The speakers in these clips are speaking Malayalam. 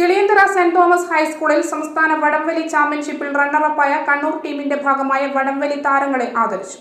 കിളിയന്തറ സെന്റ് തോമസ് ഹൈസ്കൂളിൽ സംസ്ഥാന വടംവലി ചാമ്പ്യൻഷിപ്പിൽ റണ്ണറപ്പായ കണ്ണൂർ ടീമിന്റെ ഭാഗമായ വടംവലി താരങ്ങളെ ആദരിച്ചു.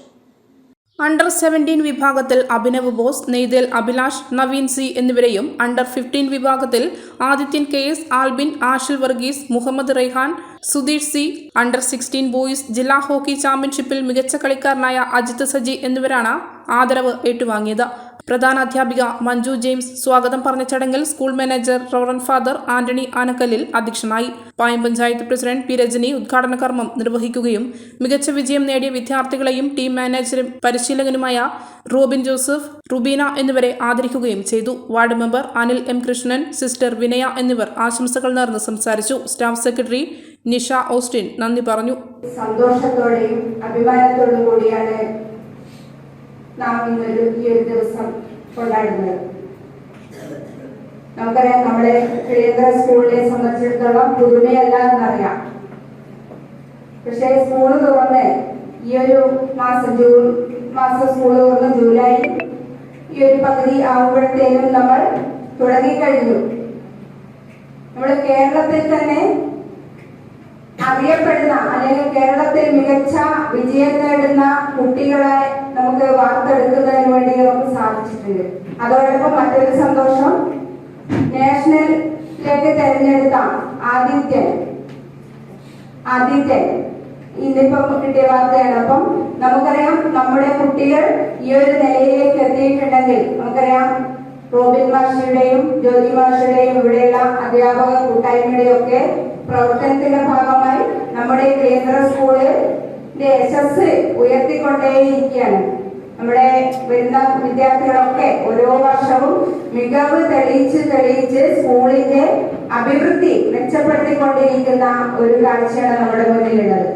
അണ്ടർ സെവന്റീൻ വിഭാഗത്തിൽ അഭിനവ് ബോസ് നെയ്തൽ അഭിലാഷ് നവീൻ സി എന്നിവരെയും അണ്ടർ ഫിഫ്റ്റീൻ വിഭാഗത്തിൽ Adithyan K S Albin Ashil Varghese Muhammad Raihan Sudheesh C under sixteen boys ജില്ലാ ഹോക്കി ചാമ്പ്യൻഷിപ്പിൽ മികച്ച കളിക്കാരനായ അജിത് സജി എന്നിവരാണ് ആദരവ് ഏറ്റുവാങ്ങിയത്. പ്രധാന അധ്യാപിക മഞ്ജു ജെയിംസ് സ്വാഗതം പറഞ്ഞ ചടങ്ങിൽ school manager reverend father Antony Anakkallil അധ്യക്ഷനായി. പായം പഞ്ചായത്ത് പ്രസിഡന്റ് പി രജനി ഉദ്ഘാടന കർമ്മം നിർവഹിക്കുകയും മികച്ച വിജയം നേടിയ വിദ്യാർത്ഥികളെയും ടീം മാനേജരും പരിശീലകനുമായ റോബിൻ ജോസഫ് റുബീന എന്നിവരെ ആദരിക്കുകയും ചെയ്തു. Ward member Anil M Krishnan sister Vinaya എന്നിവർ ആശംസകൾ നേർന്ന് സംസാരിച്ചു. സ്റ്റാഫ് സെക്രട്ടറി നിഷ ഓസ്റ്റിൻ നന്ദി പറഞ്ഞു. സന്തോഷത്തോടെയും അഭിമാനത്തോടും കൂടിയാണ് നാം ഇന്നൊരു ഈ ഒരു ദിവസം കൊണ്ടാടുന്നത് നമുക്കറിയാം നമ്മുടെ കേന്ദ്ര സ്കൂളിനെ സംബന്ധിച്ചിടത്തോളം പുതുമയല്ല എന്നറിയാം. പക്ഷേ സ്കൂൾ തുറന്ന് ഈ ഒരു മാസം ജൂൺ മാസം സ്കൂൾ തുറന്ന് ജൂലൈ ഈ ഒരു പകുതി ആകുമ്പോഴത്തേനും നമ്മൾ തുടങ്ങിക്കഴിഞ്ഞു. നമ്മുടെ കേരളത്തിൽ തന്നെ അറിയപ്പെടുന്ന അല്ലെങ്കിൽ കേരളത്തിൽ മികച്ച വിജയം നേടുന്ന കുട്ടികളെ നമുക്ക് വാർത്തെടുക്കുന്നതിന് വേണ്ടി നമുക്ക് സാധിച്ചിട്ടുണ്ട്. അതോടൊപ്പം മറ്റൊരു സന്തോഷം നാഷണലിലേക്ക് തെരഞ്ഞെടുത്ത ആദിത്യൻ ആദിത്യൻ ഇന്നിപ്പം കിട്ടിയ വാർത്തയാണ്. അപ്പം നമുക്കറിയാം നമ്മുടെ കുട്ടികൾ ഈ ഒരു നിലയിലേക്ക് എത്തിയിട്ടുണ്ടെങ്കിൽ നമുക്കറിയാം റോബിൻ മാഷിയുടെയും ജ്യോതി മാഷിയുടെയും ഇവിടെയുള്ള അധ്യാപക കൂട്ടായ്മയുടെയും ഒക്കെ പ്രവർത്തനത്തിന്റെ ഭാഗമായി നമ്മുടെ കേന്ദ്ര സ്കൂളിന്റെ യശസ് ഉയർത്തിക്കൊണ്ടേയിരിക്കുകയാണ്. നമ്മുടെ വരുന്ന വിദ്യാർത്ഥികളൊക്കെ ഓരോ വർഷവും മികവ് തെളിയിച്ച് തെളിയിച്ച് സ്കൂളിന്റെ അഭിവൃദ്ധി മെച്ചപ്പെടുത്തിക്കൊണ്ടിരിക്കുന്ന ഒരു കാഴ്ചയാണ് നമ്മുടെ മുന്നിലുള്ളത്.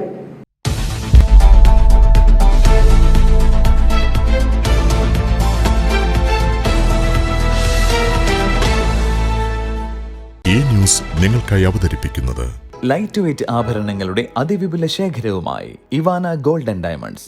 ഈ ന്യൂസ് നിങ്ങൾക്കായി അവതരിപ്പിക്കുന്നത് ലൈറ്റ് വെയ്റ്റ് ആഭരണങ്ങളുടെ അതിവിപുല ശേഖരവുമായി ഇവാന ഗോൾഡൻ ഡയമണ്ട്സ്.